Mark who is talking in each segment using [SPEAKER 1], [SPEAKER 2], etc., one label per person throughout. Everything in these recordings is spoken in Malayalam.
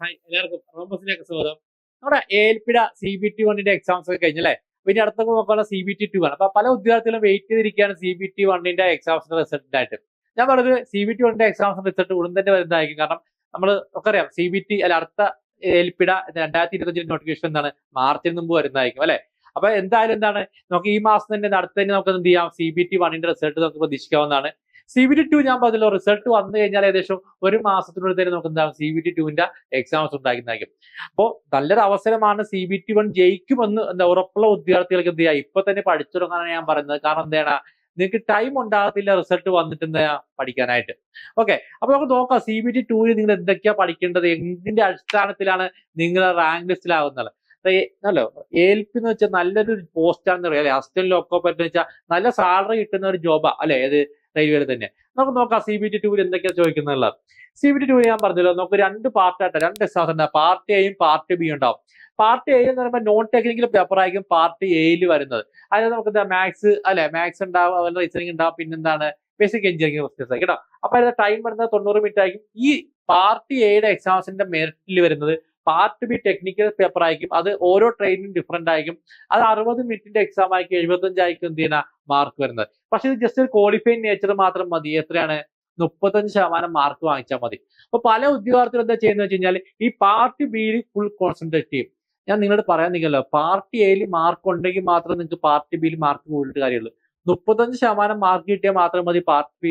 [SPEAKER 1] ഹായ് എല്ലാവർക്കും. റോംബസിലേക്ക് സ്വാഗതം. നമ്മുടെ ഏൽപ്പിട സി ബി ടി വണ്ണിന്റെ എക്സാംസ് ഒക്കെ കഴിഞ്ഞല്ലേ പിന്നെ അടുത്ത നോക്കാനുള്ള സി ബി ടി ടു ആണ്. അപ്പൊ പല വിദ്യാർത്ഥികളും വെയിറ്റ് ചെയ്തിരിക്കുകയാണ് സി ബി ടി വണ്ണിന്റെ എക്സാംസിന്റെ റിസൾട്ടിനായിട്ട് ഞാൻ പറഞ്ഞത് സി ബി ടി വണ്ണിന്റെ എക്സാംസിന്റെ റിസൾട്ട് ഉടൻ തന്നെ വരുന്നതായിരിക്കും. കാരണം നമ്മൾ ഒക്കെ അറിയാം സി ബി ടി അല്ല അടുത്ത ഏൽപ്പിട രണ്ടായിരത്തി ഇരുപത്തഞ്ചിന്റെ നോട്ടിഫിക്കേഷൻ എന്താണ്? മാർച്ചിന് മുമ്പ് വരുന്നതായിരിക്കും അല്ലെ? അപ്പൊ എന്തായാലും എന്താണ്? നമുക്ക് ഈ മാസം തന്നെ അടുത്ത നമുക്ക് എന്ത് ചെയ്യാം? സി ബി ടി വണ്ണിന്റെ റിസൾട്ട് നമുക്ക് പ്രതീക്ഷിക്കാവുന്നതാണ്. സി ബി ടി ടു ഞാൻ പറഞ്ഞല്ലോ റിസൾട്ട് വന്നു കഴിഞ്ഞാൽ ഏകദേശം ഒരു മാസത്തിനുള്ളിൽ തന്നെ നമുക്ക് എന്താകും സി ബി ടി ടുവിന്റെ എക്സാംസ് ഉണ്ടാക്കുന്നതായിരിക്കും അപ്പോൾ നല്ലൊരു അവസരമാണ് സി ബി ടി വൺ ജയിക്കുമെന്ന് എന്താ ഉറപ്പുള്ള വിദ്യാർത്ഥികൾക്ക് എന്ത് ചെയ്യാം? ഇപ്പൊ തന്നെ പഠിച്ചു തുടങ്ങാനാണ് ഞാൻ പറയുന്നത്. കാരണം എന്താണ്? നിങ്ങൾക്ക് ടൈം ഉണ്ടാകത്തില്ല റിസൾട്ട് വന്നിട്ട് എന്താ പഠിക്കാനായിട്ട്. ഓക്കെ അപ്പൊ നമുക്ക് നോക്കാം. സി ബി ടി ടൂവിൽ നിങ്ങൾ എന്തൊക്കെയാ പഠിക്കേണ്ടത്? എന്തിന്റെ അടിസ്ഥാനത്തിലാണ് നിങ്ങൾ റാങ്ക് ലിസ്റ്റിലാവുന്നത് അല്ലോ എൽ പി എന്ന് വെച്ചാൽ നല്ലൊരു പോസ്റ്റ് ആണെന്ന് പറയാം അസിസ്റ്റന്റ് ലോക്കോ പറ്റുന്ന വെച്ചാൽ നല്ല സാലറി കിട്ടുന്ന ഒരു ജോബാ അല്ലെ? ഏത് റെയിൽവേയിൽ തന്നെ. നമുക്ക് നോക്കാം സി ബി ടി ടൂവിൽ എന്തൊക്കെയാണ് ചോദിക്കുന്നുള്ളത്. സി ബി ടി ടൂവിൽ ഞാൻ പറഞ്ഞല്ലോ നമുക്ക് രണ്ട് പാർട്ടായിട്ട് രണ്ട് എക്സാംസ് പാർട്ടി എയും പാർട്ട് ബി ഉണ്ടാവും. പാർട്ട് എ എന്ന് പറയുമ്പോൾ നോൺ ടെക്നിക്കൽ പേപ്പർ ആയിരിക്കും പാർട്ടി എയിൽ വരുന്നത്. അതായത് നമുക്ക് എന്താ മാത്സ് അല്ലെ മാത്സ് ഉണ്ടാവും അതുപോലെ റീസണിങ് ഉണ്ടാവും പിന്നെന്താണ് ബേസിക് എഞ്ചിനീയറിംഗ് ക്വസ്റ്റ്യൻസ് ആയിരിക്കും കേട്ടോ. അപ്പൊ അതിന്റെ ടൈം വരുന്നത് തൊണ്ണൂറ് മിനിറ്റ് ആയിരിക്കും. ഈ പാർട്ടി എയുടെ എക്സാംസിന്റെ മെറിറ്റിൽ വരുന്നത് പാർട്ട് ബി ടെക്നിക്കൽ പേപ്പർ ആയിരിക്കും. അത് ഓരോ ട്രെയിനിങ് ഡിഫറെന്റ് ആയിരിക്കും. അത് അറുപത് മിനിറ്റിന്റെ എക്സാം ആയിരിക്കും എഴുപത്തഞ്ച് ആയിരിക്കും എന്ത് ചെയ്യുന്ന? മാർക്ക് വരുന്നത്. പക്ഷെ ഇത് ജസ്റ്റ് ഒരു ക്വാളിഫൈങ് നേച്ചർ മാത്രം മതി. എത്രയാണ്? മുപ്പത്തഞ്ച് ശതമാനം മാർക്ക് വാങ്ങിച്ചാൽ മതി. അപ്പൊ പല ഉദ്യോഗാർത്ഥികൾ എന്താ ചെയ്യുന്നത് വെച്ച് കഴിഞ്ഞാൽ ഈ പാർട്ടി ബിയിൽ ഫുൾ കോൺസെൻട്രേറ്റ് ചെയ്യും. ഞാൻ നിങ്ങളോട് പറയാൻ നിൽക്കല്ലോ. പാർട്ടി എയിൽ മാർക്ക് ഉണ്ടെങ്കിൽ മാത്രം നിങ്ങൾക്ക് പാർട്ടി ബിയിൽ മാർക്ക് കൂടിയിട്ട് കാര്യമുള്ളൂ. മുപ്പത്തഞ്ച് ശതമാനം മാർക്ക് കിട്ടിയാൽ മാത്രം മതി പാർട്ടി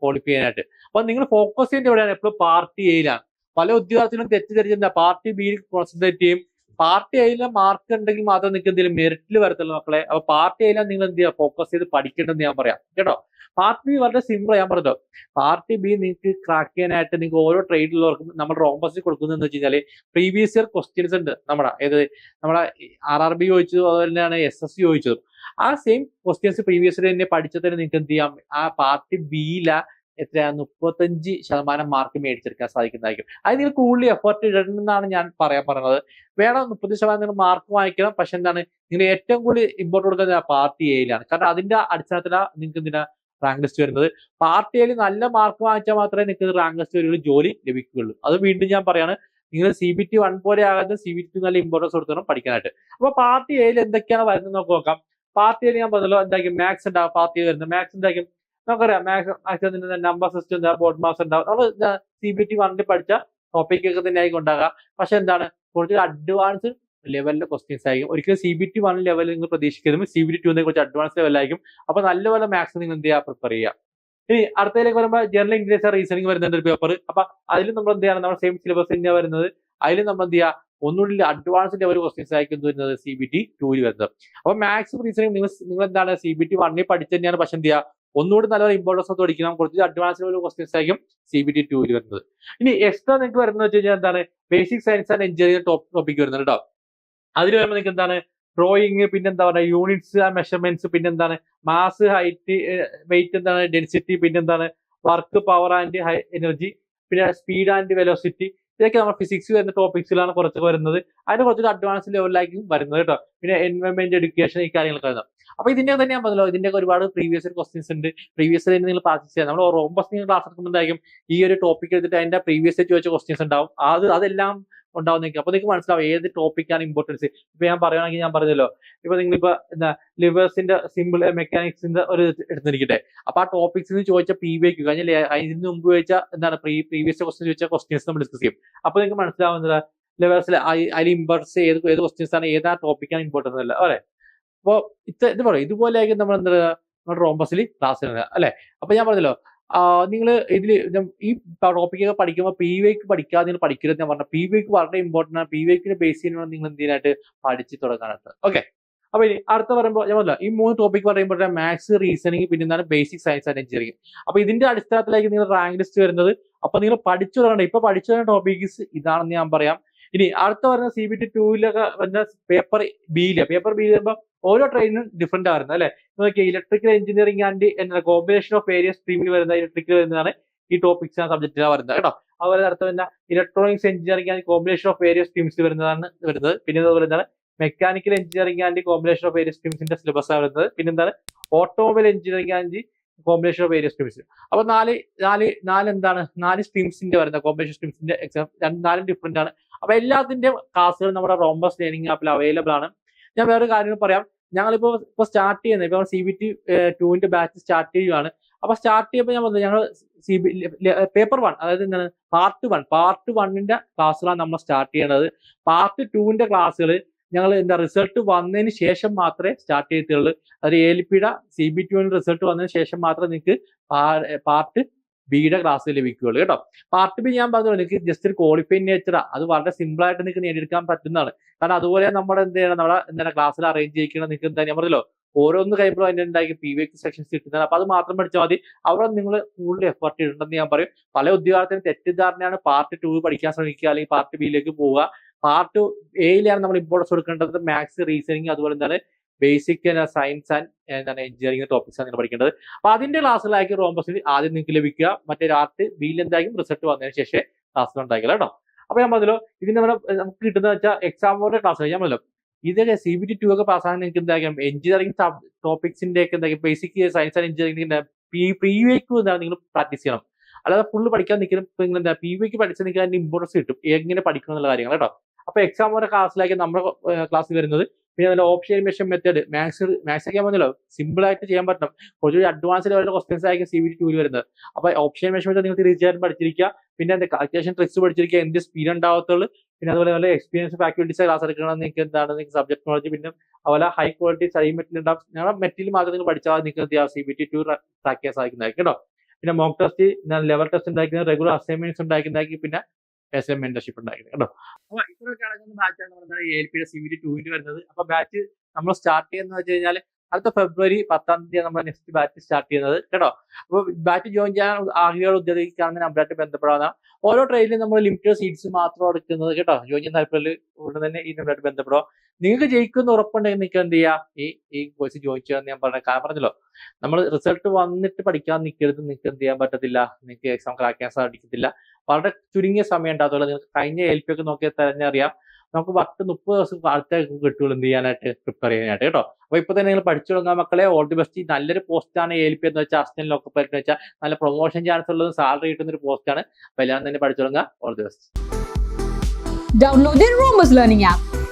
[SPEAKER 1] ക്വാളിഫൈ ചെയ്യാനായിട്ട്. അപ്പൊ നിങ്ങൾ ഫോക്കസ് ചെയ്യേണ്ട എവിടെയാണ്? എപ്പോഴും പാർട്ടി എയിലാണ് പല ഉദ്യോഗാർത്ഥികളും തെറ്റിദ്ധരിച്ചിട്ടുണ്ട്. പാർട്ടി ബിയിൽ കോൺസെൻട്രേറ്റ് ചെയ്യും. പാർട്ടി അതിലെ മാർക്ക് ഉണ്ടെങ്കിൽ മാത്രം നിങ്ങൾക്ക് എന്തെങ്കിലും മെറിറ്റിൽ വരത്തുള്ളൂ മക്കളെ. അപ്പൊ പാർട്ടി എയിലാണ് നിങ്ങൾ എന്ത് ചെയ്യുക? ഫോക്കസ് ചെയ്ത് പഠിക്കേണ്ടതെന്ന് ഞാൻ പറയാം. കേട്ടോ? പാർട്ടി ബി വളരെ സിമ്പിൾ ഞാൻ പറഞ്ഞു പാർട്ടി ബി നിങ്ങൾക്ക് ക്രാക്ക് ചെയ്യാനായിട്ട് നിങ്ങൾക്ക് ഓരോ ട്രേഡിലുള്ളവർക്കും നമ്മൾ റോംബസിൽ കൊടുക്കുന്നതെന്ന് വെച്ച് കഴിഞ്ഞാൽ പ്രീവിയസ് ഇയർ ക്വസ്റ്റ്യൻസ് ഉണ്ട് നമ്മുടെ. ഏത്? നമ്മുടെ ആർ ആർ ബി ചോദിച്ചതും അതുപോലെ തന്നെയാണ് എസ് എസ് സി ചോദിച്ചതും. ആ സെയിം ക്വസ്റ്റ്യൻസ് പ്രീവിയസ് ഇയർ തന്നെ പഠിച്ചതന്നെ നിങ്ങൾക്ക് എന്ത് ചെയ്യാം? ആ പാർട്ടി ബിയില എത്രയാ മുപ്പത്തഞ്ച് ശതമാനം മാർക്ക് മേടിച്ചെടുക്കാൻ സാധിക്കുന്നതായിരിക്കും. അത് നിങ്ങൾ കൂടുതൽ എഫേർട്ട് ഇടണമെന്നാണ് ഞാൻ പറയാൻ പറയുന്നത്. വേണം മുപ്പത് ശതമാനം നിങ്ങൾ മാർക്ക് വാങ്ങിക്കണം. പക്ഷെ എന്താണ്? നിങ്ങൾ ഏറ്റവും കൂടുതൽ ഇമ്പോർട്ട് കൊടുക്കുന്നത് പാർട്ടി എയിലാണ് കാരണം അതിന്റെ അടിസ്ഥാനത്തിലാണ് നിങ്ങൾക്ക് ഇതിന് റാങ്ക് ലിസ്റ്റ് വരുന്നത്. പാർട്ടി എയിൽ നല്ല മാർക്ക് വാങ്ങിച്ചാൽ മാത്രമേ നിങ്ങൾക്ക് റാങ്ക് ലിസ്റ്റ് വരുന്ന ജോലി ലഭിക്കുകയുള്ളൂ. അത് വീണ്ടും ഞാൻ പറയാണ്. നിങ്ങൾ സി ബി ടി വൺ പോലെ ആകാതെ സി ബി ടി നല്ല ഇമ്പോർട്ടൻസ് കൊടുക്കണം പഠിക്കാനായിട്ട്. അപ്പൊ പാർട്ടി എയിൽ എന്തൊക്കെയാണ് വരുന്നത് നോക്കാം. പാർട്ടിയിൽ ഞാൻ പറഞ്ഞല്ലോ എന്തായിരിക്കും? മാത്സ് ഉണ്ടാകും പാർട്ടി വരുന്നത്. മാത്സ് എന്തായിരിക്കും? നമുക്കറിയാം. മാത്സ് തന്നെ നമ്പർ സിസ്റ്റം ബോർഡ് മാസ് ഉണ്ടാവും. നമ്മൾ സി ബി ടി വണ്ണിൽ പഠിച്ച ടോപ്പിക് ഒക്കെ തന്നെ ആയിരിക്കും ഉണ്ടാകാം പക്ഷെ എന്താണ്? കുറച്ച് അഡ്വാൻസ് ലെവലിലെ ക്വസ്റ്റ്യൻസ് ആയിരിക്കും. ഒരിക്കലും സി ബി ടി വൺ ലെവലിൽ നിങ്ങൾ പ്രതീക്ഷിക്കുന്നത് സി ബി ടി കുറച്ച് അഡ്വാൻസ് ലെവലായിരിക്കും അപ്പൊ നല്ലപോലെ മാത്സ് നിങ്ങൾ എന്ത് ചെയ്യുക? പ്രിപ്പയർ ചെയ്യുക. ഇനി അടുത്തതിലേക്ക് വരുമ്പോൾ ജനറൽ ഇംഗ്ലീഷ് റീസണിങ് വരുന്നുണ്ട് ഒരു പേപ്പർ അപ്പൊ അതിൽ നമ്മൾ എന്ത് ചെയ്യണം? നമ്മുടെ സെയിം സിലബസ് തന്നെയാണ് വരുന്നത്. അതിൽ നമ്മൾ എന്ത് ചെയ്യുക? ഒന്നുകൂടി അഡ്വാൻസ് ലെവൽ ക്വസ്റ്റ്യൻസ് ആയിരിക്കും വരുന്നത്? സി ബി ടി ടൂവിൽ വരുന്നത്. അപ്പൊ മാത്സ് റീസണിങ് നിങ്ങൾ നിങ്ങൾ എന്താണ്? സി ബി ടി വണ്ണിൽ പഠിച്ചു തന്നെയാണ് പക്ഷെ എന്ത് ചെയ്യുക? ഒന്നുകൂടി നല്ല ഇമ്പോർട്ടൻസ് പഠിക്കണം കുറച്ച് അഡ്വാൻസ് ലെവൽ ക്വസ്റ്റ്യൻസ് ആയിരിക്കും സി ബി ടി ടൂവിൽ വരുന്നത്. ഇനി എക്സ്ട്രാ നിങ്ങൾക്ക് വരുന്നത് വെച്ച് കഴിഞ്ഞാൽ എന്താണ്? Basic science and engineering top topic വരുന്നത് കേട്ടോ. അതിൽ വരുമ്പോൾ നിങ്ങൾക്ക് എന്താണ്? ഡ്രോയിങ് പിന്നെന്താ പറയുക? യൂണിറ്റ്സ് ആൻഡ് മെഷർമെന്റ്സ് പിന്നെ എന്താണ്? മാസ് ഹൈറ്റ് വെയിറ്റ് എന്താണ്? ഡെൻസിറ്റി പിന്നെന്താണ് വർക്ക് പവർ ആൻഡ് എനർജി പിന്നെ സ്പീഡ് ആൻഡ് വെലോസിറ്റി ഇതൊക്കെ നമ്മുടെ ഫിസിക്സ് വരുന്ന ടോപ്പിക്സിലാണ് കുറച്ച് വരുന്നത്. അതിന് കുറച്ചൊരു അഡ്വാൻസ് ലെവലിലായിരിക്കും വരുന്നത് കേട്ടോ. പിന്നെ എൻവയോൺമെന്റ് എഡ്യൂക്കേഷൻ ഈ കാര്യങ്ങളൊക്കെ വരുന്നത്. അപ്പൊ ഇതിന്റെ തന്നെ പറഞ്ഞല്ലോ ഇതിന്റെ ഒരുപാട് പ്രീവിയസ് ക്വസ്റ്റ്യൻസ് ഉണ്ട്. പ്രീവിയസ് തന്നെ നിങ്ങൾ പ്രാക്ടീസ് ചെയ്യാം. നമ്മൾ റോംബസ് നിങ്ങൾ ക്ലാസ് എടുക്കുമ്പോഴായിരിക്കും ഈ ഒരു ടോപ്പിക് എടുത്തിട്ട് അതിന്റെ പ്രീവിയസ് ചോദിച്ച ക്വസ്റ്റ്യൻസ് ഉണ്ടാവും. അത് അതെല്ലാം ഉണ്ടാവുന്നേക്കും അപ്പൊ നിങ്ങൾക്ക് മനസ്സിലാവും ഏത് ടോപ്പിക്കാണ് ഇമ്പോർട്ടൻസ് ഇപ്പൊ ഞാൻ പറയുകയാണെങ്കിൽ ഞാൻ പറഞ്ഞല്ലോ. ഇപ്പൊ നിങ്ങളിപ്പോ എന്താ ലിവേഴ്സിന്റെ സിമ്പിൾ മെക്കാനിക്സിന്റെ ഒരു എടുത്തിരിക്കട്ടെ. അപ്പൊ ആ ടോപ്പിക്സ് ചോദിച്ച പി വി കഴിഞ്ഞ അതിന് മുമ്പ് ചോദിച്ച എന്താണ് പ്രീ പ്രീവിയസ് ക്വസ്റ്റ്യൻ ചോദിച്ച ക്വസ്റ്റ്യൻസ് നമ്മൾ ഡിസ്കസ് ചെയ്യും. അപ്പൊ നിങ്ങൾക്ക് മനസ്സിലാവുന്നത് ലിവേഴ്സിൽ അതിൽ ഇമ്പോർട്ടൻസ് ഏത് ഏത് ക്വസ്റ്റ്യൻസ് ആണ് ഏതാ ടോപ്പിക്കാണ് ഇമ്പോർട്ടൻസ് അല്ല അല്ലെ? അപ്പൊ ഇത് ഇത് പറയും. ഇതുപോലെ ആയിരിക്കും നമ്മൾ എന്താ നമ്മുടെ റോംബസിൽ ക്ലാസ് അല്ലേ? അപ്പൊ ഞാൻ പറഞ്ഞല്ലോ നിങ്ങൾ ഇതിൽ ഈ ടോപ്പിക്കൊക്കെ പഠിക്കുമ്പോൾ പി വൈക്ക് പഠിക്കാതെ നിങ്ങൾ പഠിക്കരുത് ഞാൻ പറഞ്ഞു പി വൈക്ക് വളരെ ഇമ്പോർട്ടന്റ് ആണ്. പി വിക്കിനെ ബേസ് ചെയ്യുന്ന നിങ്ങൾ എന്തിനായിട്ട് പഠിച്ചു തുടങ്ങാനായിട്ട്. ഓക്കെ അപ്പൊ ഇനി അടുത്ത പറയുമ്പോൾ ഞാൻ പറഞ്ഞില്ല ഈ മൂന്ന് ടോപ്പിക് പറയുമ്പോൾ മാത്സ് റീസണിങ് പിന്നെ എന്താണ് ബേസിക് സയൻസ് ആൻഡ് എഞ്ചിനീയറിംഗ് അപ്പൊ ഇതിന്റെ അടിസ്ഥാനത്തിലേക്ക് നിങ്ങൾ റാങ്ക് ലിസ്റ്റ് വരുന്നത്. അപ്പൊ നിങ്ങൾ പഠിച്ചു തുടങ്ങണം. ഇപ്പൊ പഠിച്ചു തുടങ്ങുന്ന ടോപ്പിക്സ് ഇതാണെന്ന് ഞാൻ പറയാം. ഇനി അടുത്ത പറഞ്ഞ സി ബി ടി ടൂവിലൊക്കെ വരുന്ന പേപ്പർ ബിയിൽ പേപ്പർ ബിയിൽ വരുമ്പോൾ ഓരോ ട്രെയിനും ഡിഫറെന്റ് ആയിരുന്നു അല്ലെ? നോക്കിയാൽ ഇലക്ട്രിക്കൽ എഞ്ചിനീയറിംഗ് ആൻഡ് എന്താ കോമ്പിനേഷൻ ഓഫ് വേരിയസ് സ്ട്രീമിൽ വരുന്ന ഇലക്ട്രിക്കൽ വരുന്നതാണ് ഈ ടോപ്പിക്സ് സബ്ജക്റ്റിലാണ് വരുന്നത് കേട്ടോ? അതുപോലെ അടുത്ത പിന്നെ electronics engineering and combination of various streams വരുന്നതാണ് വരുന്നത്. പിന്നെ അതുപോലെ എന്താണ്? Mechanical engineering and combination of various സ്ട്രീംസിന്റെ syllabus ആണ് വരുന്നത്. പിന്നെ എന്താണ്? Automobile engineering and combination of various streams അപ്പൊ നാല് നാല് നാല് എന്താണ്? നാല് സ്ട്രീംസിന്റെ വരുന്ന കോമ്പിനേഷൻ സ്ട്രീംസിന്റെ എക്സാം നാലും ഡിഫറെന്റ് ആണ്. അപ്പൊ എല്ലാത്തിന്റെയും ക്ലാസ്സുകൾ നമ്മുടെ റോംബസ് ലേണിംഗ് ആപ്പിൽ അവൈലബിൾ ആണ്. ഞാൻ വേറെ കാര്യങ്ങൾ പറയാം. ഞങ്ങളിപ്പോ ഇപ്പൊ സ്റ്റാർട്ട് ചെയ്യുന്നത്. ഇപ്പൊ സി ബി ടി ടുവിന്റെ ബാച്ച് സ്റ്റാർട്ട് ചെയ്യുകയാണ് അപ്പൊ സ്റ്റാർട്ട് ചെയ്യുമ്പോൾ ഞാൻ പറഞ്ഞത് ഞങ്ങൾ സി ബി പേപ്പർ വൺ അതായത് എന്താണ്? പാർട്ട് വൺ പാർട്ട് വണ്ണിന്റെ ക്ലാസ്സുകളാണ് നമ്മൾ സ്റ്റാർട്ട് ചെയ്യേണ്ടത് പാർട്ട് ടുവിന്റെ ക്ലാസ്സുകൾ ഞങ്ങൾ എന്താ റിസൾട്ട് വന്നതിന് ശേഷം മാത്രമേ സ്റ്റാർട്ട് ചെയ്തിട്ടുള്ളൂ. അത് എൽ പിയുടെ സി ബി ടുവിന് റിസൾട്ട് വന്നതിന് ശേഷം മാത്രമേ നിങ്ങൾക്ക് പാർട്ട് ബിയുടെ ക്ലാസ് ലഭിക്കുകയുള്ളൂ കേട്ടോ. പാർട്ട് ബി ഞാൻ പറഞ്ഞു നിങ്ങൾക്ക് ജസ്റ്റ് ഒരു ക്വാളിഫൈ നേച്ചറാ അത് വളരെ സിമ്പിൾ ആയിട്ട് നിങ്ങൾക്ക് നേടിയെടുക്കാൻ പറ്റുന്നതാണ്. കാരണം അതുപോലെ നമ്മുടെ എന്ത് ചെയ്യണം? നമ്മുടെ എന്താണ് ക്ലാസ്സിൽ അറേഞ്ച് ചെയ്യിക്കണം നിങ്ങൾക്ക് എന്താ ഞാൻ പറഞ്ഞല്ലോ ഓരോന്ന് കഴിയുമ്പോൾ അതിന്റെ ഉണ്ടാക്കി പി വി സെക്ഷൻസ് കിട്ടുന്നതാണ്. അപ്പൊ അത് മാത്രം പഠിച്ചാൽ മതി. അവിടെ നിങ്ങൾ കൂടുതൽ എഫർട്ട് ഇടണമെന്ന് ഞാൻ പറയും. പല ഉദ്യോഗാർത്ഥിനും തെറ്റിദ്ധാരണയാണ് പാർട്ട് ടു പഠിക്കാൻ ശ്രമിക്കുക അല്ലെങ്കിൽ പാർട്ട് ബിയിലേക്ക് പോവുക. പാർട്ട് എയിലാണ് നമ്മൾ ഇമ്പോർട്ടൻസ് കൊടുക്കേണ്ടത് മാത്സ് റീസണിങ് അതുപോലെ എന്താണ് ബേസിക് സയൻസ് ആൻഡ് എന്താണ് എഞ്ചിനീയറിംഗ് ടോപ്പിക്സ് ആണ് നിങ്ങൾ പഠിക്കേണ്ടത്. അപ്പൊ അതിന്റെ ക്ലാസ്സിലായിരിക്കും റോംബസിൽ ആദ്യം നിങ്ങൾക്ക് ലഭിക്കുക. മറ്റേ ആർട്ട് ബിയിൽ എന്തായിരിക്കും റിസൾട്ട് വന്നതിന് ശേഷം ക്ലാസ്സിൽ ഉണ്ടാക്കില്ല കേട്ടോ. അപ്പൊ ഞാൻ പറഞ്ഞല്ലോ ഇതിന് നമ്മുടെ നമുക്ക് കിട്ടുന്ന വെച്ചാൽ എക്സാമോടെ ക്ലാസ് ഞാൻ പറഞ്ഞല്ലോ ഇതൊക്കെ സി ബി ടി ടു ഒക്കെ പാസ്സാകാൻ നിങ്ങൾക്ക് എന്തായാലും എഞ്ചിനീയറിംഗ് ടോപ്പിക്സിന്റെ ഒക്കെ എന്തായാലും ബേസിക് സയൻസ് ആൻഡ് എഞ്ചിനീയറിംഗിന്റെ പ്രീവിയക്ക് എന്താ നിങ്ങൾ പ്രാക്ടീസ് ചെയ്യണം. അല്ലാതെ ഫുള്ള് പഠിക്കാൻ നിൽക്കുന്ന നിങ്ങൾ എന്താ പി വിക്ക് പഠിച്ച നിൽക്കാൻ ഇമ്പോർട്ടൻസ് കിട്ടും. എങ്ങനെ പഠിക്കണം എന്നുള്ള കാര്യങ്ങൾ കേട്ടോ. അപ്പൊ എക്സാം വരെ ക്ലാസ്സിലേക്ക് നമ്മുടെ ക്ലാസ്സിൽ വരുന്നത് പിന്നെ അതിന്റെ ഓപ്ഷൻ മെഷൻ മെത്തേഡ് മാത്സ് മാത്സ് ഒക്കെ പറഞ്ഞല്ലോ സിമ്പിൾ ആയിട്ട് ചെയ്യാൻ പറ്റണം. കുറച്ചുകൂടി അഡ്വാൻസ് ലെവലിലെ ക്വസ്റ്റൻസ് ആയിരിക്കും സി വി ടി ടൂവിൽ വരുന്നത്. അപ്പൊ ഓപ്ഷൻ മെഷൻ മെത്തേഡ് നിങ്ങൾ തീർച്ചയായിട്ടും പഠിച്ചിരിക്കുക. പിന്നെ എന്താ കാൽക്കുലേഷൻ ട്രിക്സ് പഠിച്ചിരിക്കുക. എന്ത് സ്പീഡ് ഉണ്ടാവത്തുള്ളൂ. പിന്നെ അതുപോലെ നല്ല എക്സ്പീരിയൻസ് ഫാക്കൽറ്റീസ് ക്ലാസ് എടുക്കണം നിങ്ങൾക്ക് എന്താണ്? നിങ്ങൾക്ക് സബ്ജക്ട് നോളജ് പിന്നെ അതുപോലെ ഹൈ ക്വാളിറ്റി സ്റ്റഡി മെറ്റീരിയൽ ഉണ്ടാവും. ഞങ്ങളുടെ മെറ്റീരിയൽ മാത്രം നിങ്ങൾ പഠിച്ചാൽ നിങ്ങൾക്ക് C B T two track ചെയ്യാൻ സാധിക്കുന്നതായിരിക്കും കേട്ടോ. പിന്നെ മോക്ക് ടെസ്റ്റ് ലെവൽ ടെസ്റ്റ് ഉണ്ടാക്കി റെഗുലർ അസൈൻമെന്റ്സ് ഉണ്ടാക്കി പിന്നെ എസ് എം മെന്റർഷിപ്പ് ഉണ്ടായിരുന്നു കേട്ടോ അപ്പൊ ഇത്രയൊക്കെ അടങ്ങുന്ന ബാച്ചാണ് എ എൽ പിയുടെ സി വി ടി ടൂവിന് വരുന്നത്. അപ്പൊ ബാച്ച് നമ്മൾ സ്റ്റാർട്ട് ചെയ്യുന്നത് വെച്ച് കഴിഞ്ഞാൽ അടുത്ത ഫെബ്രുവരി പത്താം തീയതി നമ്മൾ നെക്സ്റ്റ് ബാച്ച് സ്റ്റാർട്ട് ചെയ്യുന്നത്. കേട്ടോ? അപ്പോൾ ബാച്ച് ജോയിൻ ചെയ്യാൻ ആഗ്രഹമുള്ള ഉദ്യോഗിക്കാണെന്ന് നമ്പറായിട്ട് ബന്ധപ്പെടാവുന്ന ഓരോ ട്രെയിനിലും നമ്മൾ ലിമിറ്റഡ് സീറ്റ്സ് മാത്രം എടുക്കുന്നത്. കേട്ടോ? ജോയിൻ ചെയ്യുന്ന താല്പര്യം ഉടനെ തന്നെ ഈ നമ്പറായിട്ട് ബന്ധപ്പെടുക. നിങ്ങൾക്ക് ജയിക്കുന്ന ഉറപ്പുണ്ടെങ്കിൽ നിങ്ങൾക്ക് എന്ത് ചെയ്യാം? ഈ ഈ കോഴ്സ് ജോയിൻ ചെയ്യാമെന്ന് ഞാൻ പറഞ്ഞ കാരണം പറഞ്ഞല്ലോ. നമ്മൾ റിസൾട്ട് വന്നിട്ട് പഠിക്കാൻ നിൽക്കരുത്. നിങ്ങൾക്ക് എന്ത് ചെയ്യാൻ പറ്റത്തില്ല. നിങ്ങൾക്ക് എക്സാം ക്രാക്ക് ചെയ്യാൻ സാധിക്കത്തില്ല. വളരെ ചുരുങ്ങിയ സമയം ഉണ്ടാകത്തുള്ളൂ. നിങ്ങൾക്ക് കഴിഞ്ഞ എൽ പി ഒക്കെ നോക്കിയാൽ തന്നെ നമുക്ക് പത്ത് മുപ്പത് ദിവസം അടുത്ത കിട്ടുള്ളൂ എന്ത് ചെയ്യാനായിട്ട് പ്രിപ്പയർ ചെയ്യാനായിട്ട് കേട്ടോ. അപ്പൊ ഇപ്പൊ തന്നെ നിങ്ങൾ പഠിച്ചു തുടങ്ങാൻ മക്കളെ. ഓൾ ദി ബെസ്റ്റ് നല്ലൊരു പോസ്റ്റാണ് എൽ പി എന്ന് വെച്ചാൽ അസ്റ്റൻ എന്ന് വെച്ചാൽ. നല്ല പ്രൊമോഷൻ ചാൻസ് ഉള്ളതും സാലറി കിട്ടുന്ന ഒരു പോസ്റ്റാണ് അപ്പൊ എല്ലാവരും തന്നെ പഠിച്ചു തുടങ്ങുക all the best
[SPEAKER 2] download Learning app.